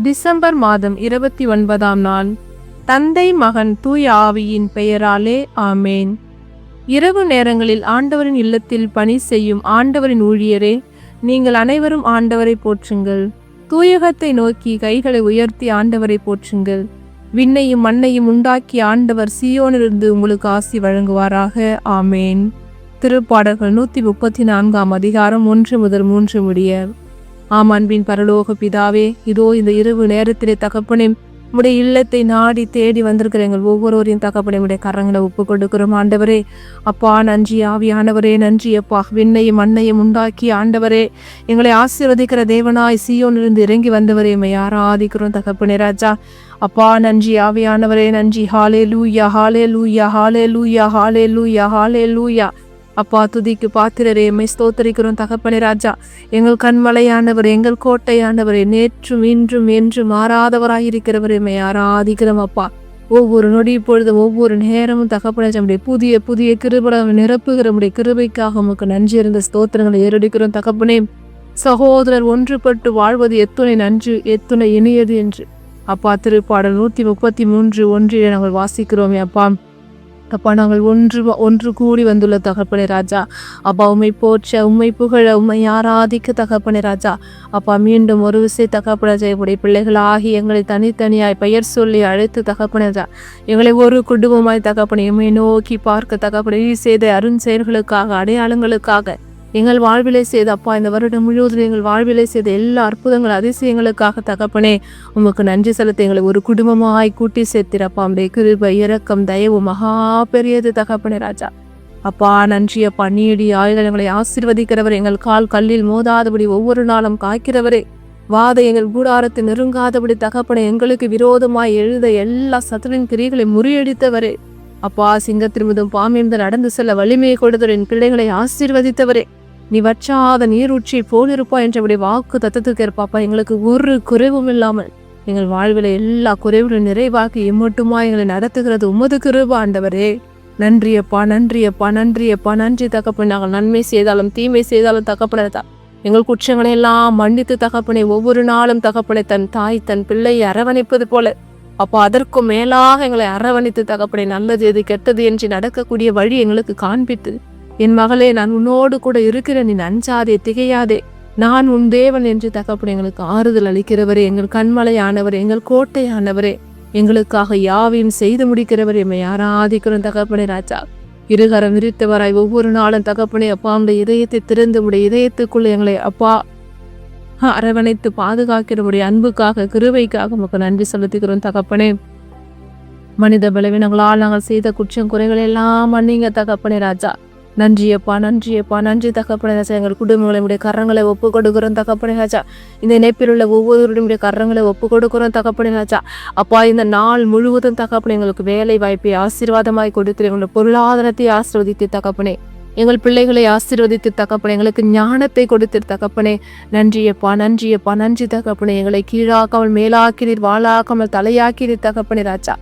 December மாதம் இருபத்தி ஒன்பதாம் நாள். தந்தை மகன் தூய ஆவியின் பெயராலே ஆமேன். இரவு நேரங்களில் ஆண்டவரின் இல்லத்தில் பணி செய்யும் ஆண்டவரின் ஊழியரே நீங்கள் அனைவரும் ஆண்டவரை போற்றுங்கள். தூயகத்தை நோக்கி கைகளை உயர்த்தி ஆண்டவரை போற்றுங்கள். விண்ணையும் மண்ணையும் உண்டாக்கி ஆண்டவர் சியோனிலிருந்து உங்களுக்கு ஆசி வழங்குவாராக ஆமேன். திருப்பாடல்கள் நூற்றி முப்பத்தி நான்காம் அதிகாரம் ஒன்று முதல் மூன்று முடிய. ஆம் அன்பின் பரலோக பிதாவே இதோ இந்த இரவு நேரத்திலே தகப்பனே உடைய இல்லத்தை நாடி தேடி வந்திருக்கிற எங்கள் ஒவ்வொருவரையும் தகப்பனே உடைய கரங்களை ஒப்பு கொடுக்கிறோம். ஆண்டவரே அப்பா நன்றி ஆவியானவரே நன்றி அப்பா. விண்ணையும் மண்ணையும் உண்டாக்கி ஆண்டவரே எங்களை ஆசீர்வதிக்கிற தேவனாய் சியோனிலிருந்து இறங்கி வந்தவரே மை ஆராதிக்கிறோம் தகப்பனே ராஜா. அப்பா நன்றி ஆவியானவரே நன்றி. ஹாலே லூயா ஹாலே லூயா ஹாலே லூயா ஹாலே லூயா ஹாலே லூயா அப்பா துதிக்கு பாத்திரரே எம்மை ஸ்தோத்தரிக்கிறோம் தகப்பனே ராஜா. எங்கள் கண்மலையானவர் எங்கள் கோட்டையானவரே நேற்றும் இன்றும் என்றும் மாறாதவராயிருக்கிறவர் எம்மை ஆராதிக்கிறோம் அப்பா. ஒவ்வொரு நொடி பொழுதும் ஒவ்வொரு நேரமும் தகப்பன நம்முடைய புதிய புதிய கிருபலம் நிரப்புகிற நம்முடைய கிருபைக்காக உமக்கு நன்றி இருந்த ஸ்தோத்திரங்களை ஏறடிக்கிறோம் தகப்பனே. சகோதரர் ஒன்றுபட்டு வாழ்வது எத்துணை நன்று எத்துணை இனியது என்று. அப்பா திருப்பாடல் நூற்றி முப்பத்தி மூன்று ஒன்றிலே நாங்கள் வாசிக்கிறோமே அப்பா. அப்பா நாங்கள் ஒன்று ஒன்று கூடி வந்துள்ள தகப்பனே ராஜா. அப்பா உண்மை போற்ற உண்மை புகழ உண்மை ஆராதிக்க தகப்பனே ராஜா. அப்பா மீண்டும் ஒரு விசை தகப்பன செய்யக்கூடிய பிள்ளைகளாகி எங்களை தனித்தனியாய் பெயர் சொல்லி அழைத்து தகப்பனே ராஜா. எங்களை ஒரு குடும்பமாய் தகப்பனே நோக்கி பார்க்க தகப்பனை. செய்த அருண் செயல்களுக்காக அடையாளங்களுக்காக. எங்கள் வாழ்விலை செய்த அப்பா இந்த வருடம் முழுவதும் எங்கள் வாழ்விலை செய்த எல்லா அற்புதங்கள் அதிசயங்களுக்காக தகப்பனே உமக்கு நன்றி செலுத்த எங்களை ஒரு குடும்பமாய் கூட்டி சேர்த்திரப்பா உடைய கிருபை இரக்கம் தயவு மகா பெரியது தகப்பனே ராஜா. அப்பா நன்றி அப்பா. நீடி ஆயுதங்களை எங்களை ஆசிர்வதிக்கிறவர் எங்கள் கால் கல்லில் மோதாதபடி ஒவ்வொரு நாளும் காய்க்கிறவரே. வாத எங்கள் கூடாரத்தை நெருங்காதபடி தகப்பனை எங்களுக்கு விரோதமாய் எழுத எல்லா சத்துரின் கிரிகளை முறியடித்தவரே. அப்பா சிங்கத்திரும்புதும் பாமிருந்து நடந்து செல்ல வலிமையை கொடுத்தவர் என் பிள்ளைகளை ஆசீர்வதித்தவரே. நீ வற்றாத நீரூற்றி போலிருப்பா என்றபடி வாக்கு தத்தத்துக்கு இருப்பாப்பா எங்களுக்கு ஒரு குறைவும் இல்லாமல் எங்கள் வாழ்வில் எல்லா குறைவுகளும் நிறைவாக்கி இம்மட்டுமா எங்களை நடத்துகிறது உமது கிருபா ஆண்டவரே. நன்றியப்பா நன்றியப்பா நன்றியப்பா. நன்றி தகப்பன் நாங்கள் நன்மை செய்தாலும் தீமை செய்தாலும் தகப்பனதா எங்கள் குற்றங்களை எல்லாம் மன்னித்து தகப்பனை ஒவ்வொரு நாளும் தகப்பனை தன் தாய் தன் பிள்ளையை அரவணைப்பது போல. அப்போ அதற்கும் மேலாக எங்களை அரவணைத்து தகப்பனை நல்லது எது கெட்டது என்று நடக்கக்கூடிய வழி எங்களுக்கு காண்பித்து என் மகளே நான் உன்னோடு கூட இருக்கிறேன் நீ நஞ்சாதே திகையாதே. நான் உன் தேவன் என்று தகப்பனை எங்களுக்கு ஆறுதல் அளிக்கிறவரே எங்கள் கண்மலையானவர் எங்கள் கோட்டையானவரே எங்களுக்காக யாவையும் செய்து முடிக்கிறவர் எம்மை ஆராதிக்கிறோம் தகப்பனே ராஜா. இருகரம் விரித்தவராய் ஒவ்வொரு நாளும் தகப்பனே அப்பா உடைய இதயத்தை திறந்து உடைய இதயத்துக்குள் எங்களை அப்பா அரவணைத்து பாதுகாக்கிறவுடைய அன்புக்காக கிருவைக்காக உமக்கு நன்றி செலுத்துகிறோம் தகப்பனே. மனித பலவீனங்களால் நாங்கள் செய்த குற்றம் குறைகள் எல்லாம் மன்னிங்க தகப்பனே ராஜா. நன்றியப்பா நன்றியப்பா நன்றி தகப்பனை ராஜா. எங்கள் குடும்பங்களுடைய கரங்களை ஒப்பு கொடுக்குறோம் தகப்பனே ராஜா. இந்த இணைப்பில் உள்ள ஒவ்வொருவருடைய கரங்களை ஒப்பு கொடுக்குறோம் தகப்பனே ராஜா. அப்பா இந்த நாள் முழுவதும் தகப்பனை எங்களுக்கு வேலை வாய்ப்பை ஆசீர்வாதமாய் கொடுத்து எங்களுடைய பொருளாதாரத்தை ஆசிர்வதித்து தகப்பனே. எங்கள் பிள்ளைகளை ஆசீர்வதித்து தகப்பனே எங்களுக்கு ஞானத்தை கொடுத்து தகப்பனே. நன்றியப்பா நன்றியப்பா நன்றி தகப்பனே. எங்களை கீழாக்காமல் மேலாக்கினீர் வாழாக்காமல் தலையாக்கினீர் தகப்பனே ராஜா.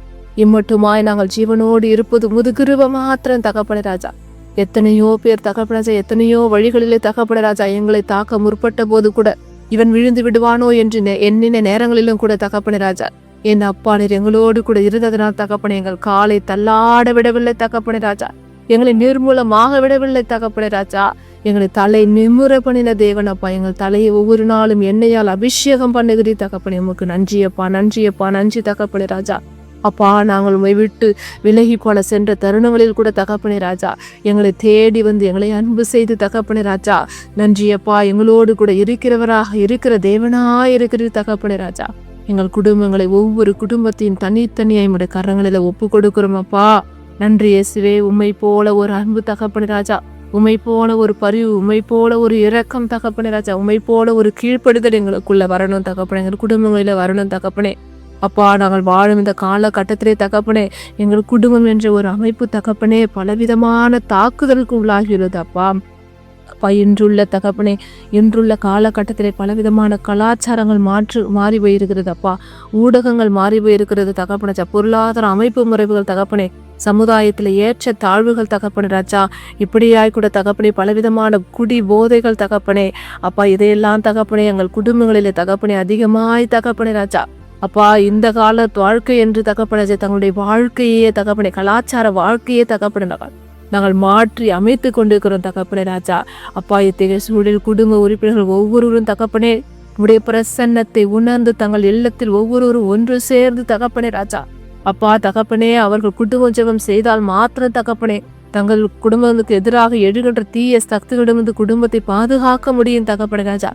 இம்மட்டுமாய் நாங்கள் ஜீவனோடு இருப்பது முதுகிருவ மாத்திரம் தகப்பனே ராஜா. எத்தனையோ பேர் தகப்பனராஜா எத்தனையோ வழிகளிலே தகப்பனராஜா எங்களை தாக்க முற்பட்ட போது கூட இவன் விழுந்து விடுவானோ என்று நெ- எண்ணின நேரங்களிலும் கூட தகப்பனராஜா என் அப்பா நீர் எங்களோடு கூட இருந்ததனால் தகப்பனை எங்கள் காலை தள்ளாட விடவில்லை தகப்பன ராஜா. எங்களை நிர்மூலமாக விடவில்லை தகப்பன ராஜா. எங்களை தலை நிம்முற பண்ணின தேவன் அப்பா எங்கள் தலையை ஒவ்வொரு நாளும் எண்ணெயால் அபிஷேகம் பண்ணுகிறீர் தகப்பனே. உமக்கு நன்றியப்பா நன்றியப்பா நன்றி தகப்பனே ராஜா. அப்பா நாங்கள் உண்மை விட்டு விலகி போன சென்ற தருணங்களில் கூட தகப்பனே ராஜா எங்களை தேடி வந்து எங்களை அன்பு செய்து தகப்பனே ராஜா. நன்றியப்பா எங்களோடு கூட இருக்கிறவராக இருக்கிற தேவனாக இருக்கிற தகப்பனே ராஜா. எங்கள் குடும்பங்களை ஒவ்வொரு குடும்பத்தையும் தனித்தனியாக எங்களுடைய கரங்களில் ஒப்பு கொடுக்குறோம் அப்பா. நன்றி இயேசுவே உண்மை போல ஒரு அன்பு தகப்பனே ராஜா. உமை போல ஒரு பரிவு உமை போல ஒரு இரக்கம் தகப்பனே ராஜா. உமை போல ஒரு கீழ்ப்படுதல் எங்களுக்குள்ள வரணும் தகப்பனே. எங்கள் குடும்பங்களில் வரணும் தகப்பனே. அப்பா நாங்கள் வாழும் இந்த காலகட்டத்திலே தகப்பனே எங்கள் குடும்பம் என்ற ஒரு அமைப்பு தகப்பனே பலவிதமான தாக்குதலுக்கு உள்ளாகிறது அப்பா. அப்பா இன்றுள்ள தகப்பனே இன்றுள்ள காலகட்டத்திலே பலவிதமான கலாச்சாரங்கள் மாற்று மாறி போயிருக்கிறது அப்பா. ஊடகங்கள் மாறி போயிருக்கிறது தகப்பனச்சா பொருளாதார அமைப்பு முறைகள் தகப்பனே சமுதாயத்தில் ஏற்ற தாழ்வுகள் தகப்பனே ராஜா. இப்படியாய் கூட தகப்பனே பலவிதமான குடி போதைகள் தகப்பனே அப்பா. இதையெல்லாம் தகப்பனே எங்கள் குடும்பங்களிலே தகப்பனே அதிகமாய் தகப்பனே ராஜா. அப்பா இந்த கால வாழ்க்கை என்று தகப்பனஜே ராஜா, தங்களுடைய வாழ்க்கையே தகப்பனை கலாச்சார வாழ்க்கையே தகப்பனே நாங்கள் நாங்கள் மாற்றி அமைத்து கொண்டிருக்கிறோம் தகப்பனே ராஜா. அப்பா இத்தகைய சூழலில் குடும்ப உறுப்பினர்கள் ஒவ்வொருவரும் தகப்பனே உடைய பிரசன்னத்தை உணர்ந்து தங்கள் இல்லத்தில் ஒவ்வொருவரும் ஒன்று சேர்ந்து தகப்பனே ராஜா. அப்பா தகப்பனே அவர்கள் குடும்ப ஜெபம் செய்தால் மாத்திரம் தகப்பனே தங்கள் குடும்பத்துக்கு எதிராக எழுகின்ற தீய சக்திகளிடமிருந்து குடும்பத்தை பாதுகாக்க முடியும் தகப்பனே ராஜா.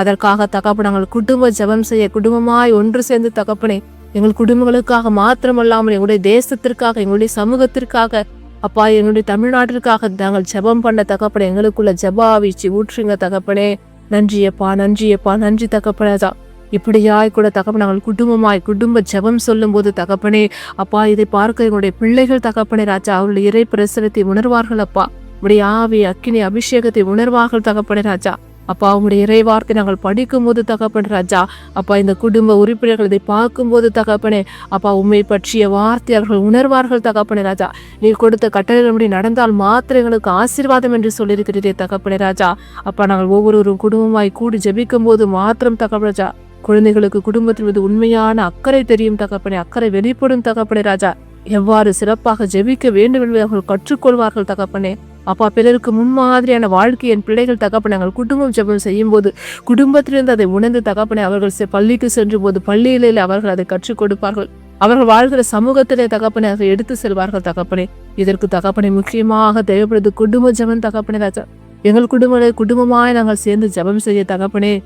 அதற்காக தகப்ப நாங்கள் குடும்ப ஜெபம் செய்ய குடும்பமாய் ஒன்று சேர்ந்து தகப்பனே எங்கள் குடும்பங்களுக்காக மாத்திரமல்லாமல் எங்களுடைய தேசத்திற்காக எங்களுடைய சமூகத்திற்காக அப்பா எங்களுடைய தமிழ்நாட்டிற்காக நாங்கள் ஜெபம் பண்ண தகப்பனே எங்களுக்குள்ள ஜெபாவிச்சு ஊற்றுங்க தகப்பனே. நன்றியப்பா நன்றியப்பா நன்றி தகப்பனே இப்படியாய் கூட தகப்பன் நாங்கள் குடும்பமாய் குடும்ப ஜெபம் சொல்லும் போது தகப்பனே அப்பா இதை பார்க்க எங்களுடைய பிள்ளைகள் தகப்பனே ராஜா அவருடைய இறை பிரசனத்தை உணர்வார்கள் அப்பா. உடைய ஆவி அக்கினி அபிஷேகத்தை உணர்வார்கள் தகப்பனே ராஜா. அப்பா அவங்களுடைய இறைவார்த்தை நாங்கள் படிக்கும் போது தகப்பன் ராஜா. அப்பா இந்த குடும்ப உறுப்பினர்கள் இதை பார்க்கும்போது தகப்பனே அப்பா உண்மை பற்றிய வார்த்தை அவர்கள் உணர்வார்கள் தகப்பனே ராஜா. நீ கொடுத்த கட்டளைகளின்படி நடந்தால் மாத்திரை எங்களுக்கு ஆசீர்வாதம் என்று சொல்லியிருக்கிறீரே தகப்பனே ராஜா. அப்பா நாங்கள் ஒவ்வொருவரும் குடும்பமாய் கூடி ஜபிக்கும் போது மாத்திரம் தகப்பராஜா குழந்தைகளுக்கு குடும்பத்தின் மீது உண்மையான அக்கறை தெரியும் தகப்பனே அக்கறை வெளிப்படும் தகப்பனே ராஜா. எவ்வாறு சிறப்பாக ஜெபிக்க வேண்டும் என்பதை அவர்கள் கற்றுக்கொள்வார்கள் தகப்பனே. அப்பா பிறருக்கு முன்மாதிரியான வாழ்க்கை என் பிள்ளைகள் தகப்பனை நாங்கள் குடும்பம் ஜெபம் செய்யும் போது குடும்பத்திலிருந்து அதை உணர்ந்து தகப்பனை அவர்கள் செ- பள்ளிக்கு சென்ற போது பள்ளியிலே அவர்கள் அதை கற்றுக் கொடுப்பார்கள். அவர்கள் வாழ்கிற சமூகத்திலே தகப்பனை அதை எடுத்து செல்வார்கள் தகப்பனே. இதற்கு தகப்பனை முக்கியமாக தேவைப்படுது குடும்ப ஜபம் தகப்பனே ராஜா. எங்கள் குடும்ப குடும்பமாய் நாங்கள் சேர்ந்து ஜெபம் செய்ய தகப்பனே.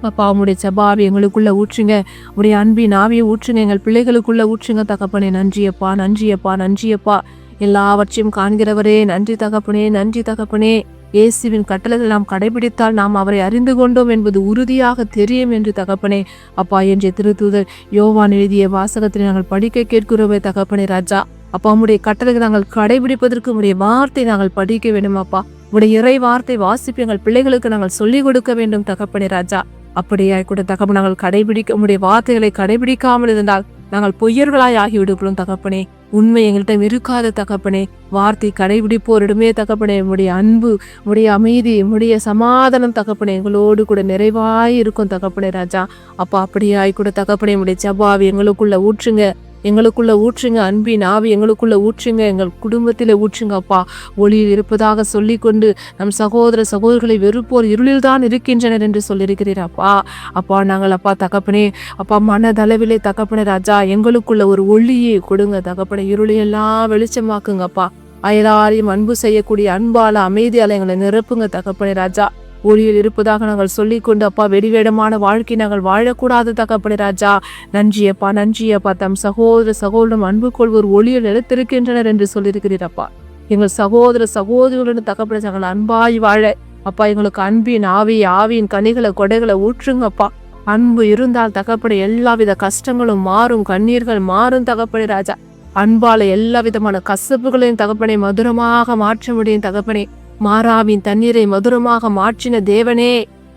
அப்பா உங்களுடைய ஜபாவை எங்களுக்குள்ள ஊற்றுங்க. உடைய அன்பின் ஆவியை ஊற்றுங்க. எங்கள் பிள்ளைகளுக்குள்ள ஊற்றுங்க தகப்பனே. நன்றியப்பா நன்றியப்பா நன்றியப்பா. எல்லாவற்றையும் காண்கிறவரே நன்றி தகப்பனே நன்றி தகப்பனே. இயேசுவின் கட்டளைகள் நாம் கடைபிடித்தால் நாம் அவரை அறிந்து கொண்டோம் என்பது உறுதியாக தெரியும் என்று தகப்பனே. அப்பா என்ற திருத்தூதர் யோவான் எழுதிய வாசகத்தை நாங்கள் படிக்க கேட்கிறோமே தகப்பனே ராஜா. அப்பா உம்முடைய கட்டளைகள் நாங்கள் கடைபிடிப்பதற்கு உடைய வார்த்தை நாங்கள் படிக்க வேண்டும் அப்பா. உடைய இறை வார்த்தை வாசிப்பு எங்கள் பிள்ளைகளுக்கு நாங்கள் சொல்லிக் கொடுக்க வேண்டும் தகப்பனே ராஜா. அப்படியாய் கூட தகப்பன் நாங்கள் கடைபிடிக்க உடைய வார்த்தைகளை கடைபிடிக்காமல் இருந்தால் நாங்கள் பொய்யர்களாய் ஆகிவிடுகிறோம் தகப்பனே. உண்மை எங்கள்கிட்ட இருக்காத தகப்பனே. வார்த்தை கடைபிடிப்போரிடமே தகப்பனே உடைய அன்பு உடைய அமைதி உடைய சமாதானம் தகப்பனே எங்களோடு கூட நிறைவாய் இருக்கும் தகப்பனே ராஜா. அப்பா அப்படியாய் கூட தகப்பனே உடைய ஜபாவி எங்களுக்குள்ள ஊற்றுங்க. எங்களுக்குள்ள ஊற்றுங்க அன்பின் ஆவி எங்களுக்குள்ள ஊற்றுங்க எங்கள் குடும்பத்தில் ஊற்றுங்க அப்பா. ஒளியில் இருப்பதாக சொல்லிக்கொண்டு நம் சகோதர சகோதரர்களை வெறுப்போர் இருளில் தான் இருக்கின்றனர் என்று சொல்லியிருக்கிறீர் அப்பா. அப்பா நாங்கள் அப்பா தகப்பனே அப்பா மனதளவிலே தகப்பனே ராஜா எங்களுக்குள்ள ஒரு ஒளியை கொடுங்க தகப்பனே. இருளையெல்லாம் வெளிச்சமாக்குங்கப்பா அயலாரையும் அன்பு செய்யக்கூடிய அன்பால அமைதியால எங்களை நிரப்புங்க தகப்பனே ராஜா. ஒளியில் இருப்பதாக நாங்கள் சொல்லிக்கொண்டு அப்பா வெடிவேடமான வாழ்க்கை நாங்கள் வாழக்கூடாது தகப்பனே ராஜா. நன்றியப்பா நன்றியப்பா தம் சகோதர சகோதரம் அன்பு கொள்வோர் ஒளியில் நிலைத்திருக்கின்றனர் என்று சொல்லியிருக்கிறீரப்பா எங்கள் சகோதர சகோதரிகளுடன் தகப்பன நாங்கள் அன்பாய் வாழ. அப்பா எங்களுக்கு அன்பின் ஆவி ஆவியின் கனிகளை கொடைகளை ஊற்றுங்கப்பா அன்பு இருந்தால் தகப்பட எல்லாவித கஷ்டங்களும் மாறும் கண்ணீர்கள் மாறும் தகப்பனே ராஜா. அன்பால எல்லா விதமான கசப்புகளையும் தகப்பனை மதுரமாக மாற்ற முடியும் தகப்பனே. மாறாவின் தண்ணீரை மதுரமாக மாற்றின தேவனே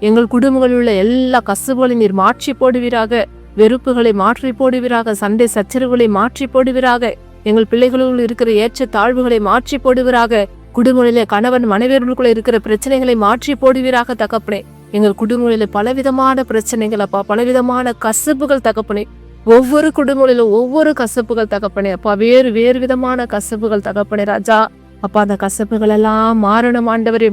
எங்கள் குடும்பங்களில் உள்ள எல்லா கசப்புகளையும் நீர் மாற்றி போடுவீராக வெறுப்புகளை மாற்றி போடுவீராக சண்டை சச்சரவுகளை மாற்றி போடுவீராக எங்கள் பிள்ளைகளுக்குள் இருக்கிற ஏற்ற தாழ்வுகளை மாற்றி போடுவீராக குடும்பங்களிலே கணவன் மனைவியர்களுக்குள்ள இருக்கிற பிரச்சனைகளை மாற்றி போடுவீராக தகப்பனே. எங்கள் குடும்பங்களில பலவிதமான பிரச்சனைகள் அப்பா பலவிதமான கசப்புகள் தகப்பனே. ஒவ்வொரு குடும்பங்களிலும் ஒவ்வொரு கசப்புகள் தகப்பனே. அப்பா வேறு வேறு விதமான கசப்புகள் தகப்பனே ராஜா. அப்பா அந்த கசப்புகளெல்லாம் மாறணும் ஆண்டவரே.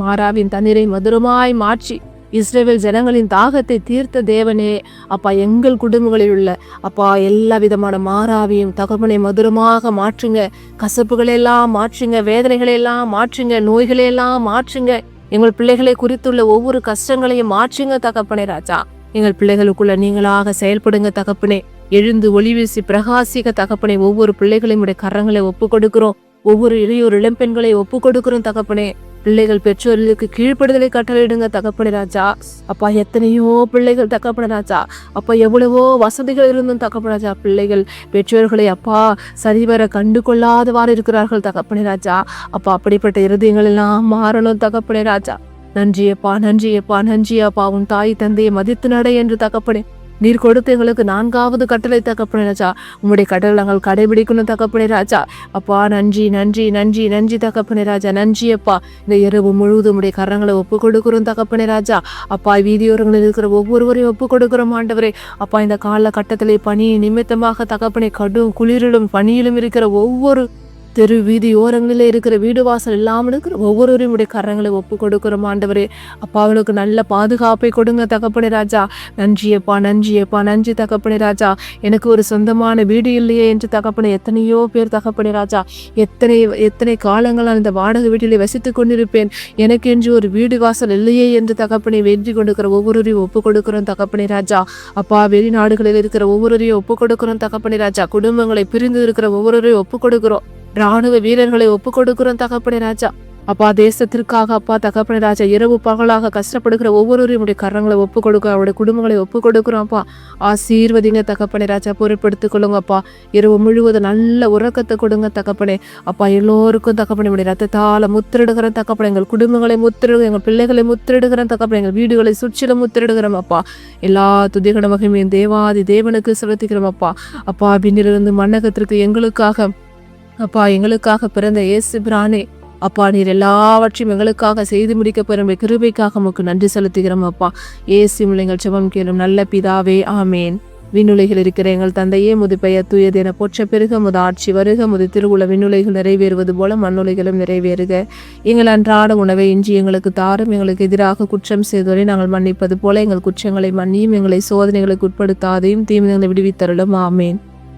மாறாவின் தண்ணீரை மதுரமாய் மாற்றி இஸ்ரேவேல் ஜனங்களின் தாகத்தை தீர்த்த தேவனே. அப்பா எங்கள் குடும்பங்களில் உள்ள அப்பா எல்லா விதமான மாறாவையும் தகப்பனை மதுரமாக மாற்றுங்க. கசப்புகளெல்லாம் மாற்றுங்க வேதனைகளையெல்லாம் மாற்றுங்க நோய்களையெல்லாம் மாற்றுங்க. எங்கள் பிள்ளைகளை குறித்துள்ள ஒவ்வொரு கஷ்டங்களையும் மாற்றுங்க தகப்பனே ராஜா. எங்கள் பிள்ளைகளுக்குள்ள நீங்களாக செயல்படுங்க தகப்பனே. எழுந்து ஒளி வீசி பிரகாசிக்க தகப்பனே ஒவ்வொரு பிள்ளைகளையும் உடைய கரங்களை ஒப்பு கொடுக்கிறோம் ஒவ்வொரு இளையோர் இளம்பெண்களை ஒப்பு கொடுக்கிறோம் தகப்பனே. பிள்ளைகள் பெற்றோர்களுக்கு கீழ்ப்படுதலை கட்டளையிடுங்க தகப்பனே ராஜா. அப்பா எத்தனையோ பிள்ளைகள் தகப்பன ராஜா. அப்பா எவ்வளவோ வசதிகள் இருந்தும் தகப்பன ராஜா. பிள்ளைகள் பெற்றோர்களை அப்பா சரிவர கண்டு கொள்ளாதவாறு இருக்கிறார்கள் தகப்பனே ராஜா. அப்பா அப்படிப்பட்ட இருதயங்கள் எல்லாம் மாறணும் தகப்பனே ராஜா. நன்றியப்பா நன்றியப்பா நன்றியப்பா உன் தாய் தந்தையை மதித்து நட என்று தகப்பனே. நீர் கொடுத்த எங்களுக்கு நான்காவது கட்டளை தகப்பனே ராஜா. உம்முடைய கட்டளை நாங்கள் கடைபிடிக்கணும் தகப்பனே ராஜா. அப்பா நன்றி நன்றி நன்றி நன்றி தகப்பனே ராஜா. நன்றி அப்பா. இந்த இரவு முழுவதும் உடைய கரங்களை ஒப்பு கொடுக்குறோம் தகப்பனே ராஜா. அப்பா வீதியோரங்களில் இருக்கிற ஒவ்வொருவரையும் ஒப்பு கொடுக்குறோம் ஆண்டவரே. அப்பா இந்த கால கட்டத்திலே பனி நிமித்தமாக தகப்பனை கடும் குளிரிலும் பனியிலும் இருக்கிற ஒவ்வொரு தெரு வீதி ஓரங்களில் இருக்கிற வீடு வாசல் இல்லாமல் இருக்கிற ஒவ்வொருவரையும் உடைய கரங்களை ஒப்பு கொடுக்குறோம். ஆண்டவரே அப்பா அவளுக்கு நல்ல பாதுகாப்பை கொடுங்க தகப்பனே ராஜா. நன்றியப்பா நன்றியப்பா நன்றி தகப்பனே ராஜா. எனக்கு ஒரு சொந்தமான வீடு இல்லையே என்று தகப்பனை எத்தனையோ பேர் தகப்பனே ராஜா. எத்தனை எத்தனை காலங்களால் இந்த வாடகை வீட்டிலே வசித்துக் கொண்டிருப்பேன். எனக்கு என்று ஒரு வீடு வாசல் இல்லையே என்று தகப்பனை வெற்றி கொடுக்கிற ஒவ்வொருவரையும் ஒப்பு கொடுக்கிறோம் தகப்பனே ராஜா. அப்பா வெளிநாடுகளில் இருக்கிற ஒவ்வொருவரையும் ஒப்பு கொடுக்கிறோம் தகப்பனே ராஜா. குடும்பங்களை பிரிந்து இருக்கிற ஒவ்வொருவரையும் ஒப்பு கொடுக்கிறோம். ராணுவ வீரர்களை ஒப்புக் கொடுக்கிறோம் தகப்பனே ராஜா. அப்பா தேசத்திற்காக அப்பா தகப்பனை ராஜா இரவு பகலாக கஷ்டப்படுகிற ஒவ்வொருவரையும் உடைய கரங்களை ஒப்பு கொடுக்க அவருடைய குடும்பங்களை ஒப்பு கொடுக்குறோம்ப்பா ஆசீர்வதிங்க தகப்பனே ராஜா பொருட்படுத்திக் கொள்ளுங்கப்பா இரவு முழுவதும் நல்ல உறக்கத்தை கொடுங்க தகப்பனே. அப்பா எல்லோருக்கும் தகப்பனே உடைய ரத்தத்தால் முத்திரிடுகிற தகப்பனே. எங்கள் குடும்பங்களை முத்திரிடுங்க எங்கள் பிள்ளைகளை முத்திரிடுகிற தகப்பனே. எங்கள் வீடுகளை சுற்றிலும் முத்திரிடுகிறோம் அப்பா. எல்லா துதிகண மகிமையும் தேவாதி தேவனுக்கு செலுத்துகிறோம் அப்பா. அப்பா பின்னிலிருந்து மன்னகத்திற்கு எங்களுக்காக அப்பா எங்களுக்காக பிறந்த இயேசு பிரானே அப்பா நீர் எல்லாவற்றையும் எங்களுக்காக செய்து முடிக்க பெறும் கிருபைக்காக உமக்கு நன்றி செலுத்துகிறோம் அப்பா. இயேசு எங்கள் செபம் கேளும் நல்ல பிதாவே ஆமேன். விண்ணுலைகள் இருக்கிற எங்கள் தந்தையே முது பெயர் தூயது என போற்ற பெருக முது ஆட்சி வருக முது திருவுள விண்ணுலைகள் நிறைவேறுவது போல மண்ணுலைகளும் நிறைவேறுக. எங்கள் அன்றாட உணவை இன்றி எங்களுக்கு தாரும் எங்களுக்கு எதிராக குற்றம் செய்தோரை நாங்கள் மன்னிப்பது போல எங்கள் குற்றங்களை மன்னியும் எங்களை சோதனைகளுக்கு உட்படுத்தாதையும் தீமைகளை விடுவித்தருளும் ஆமேன்.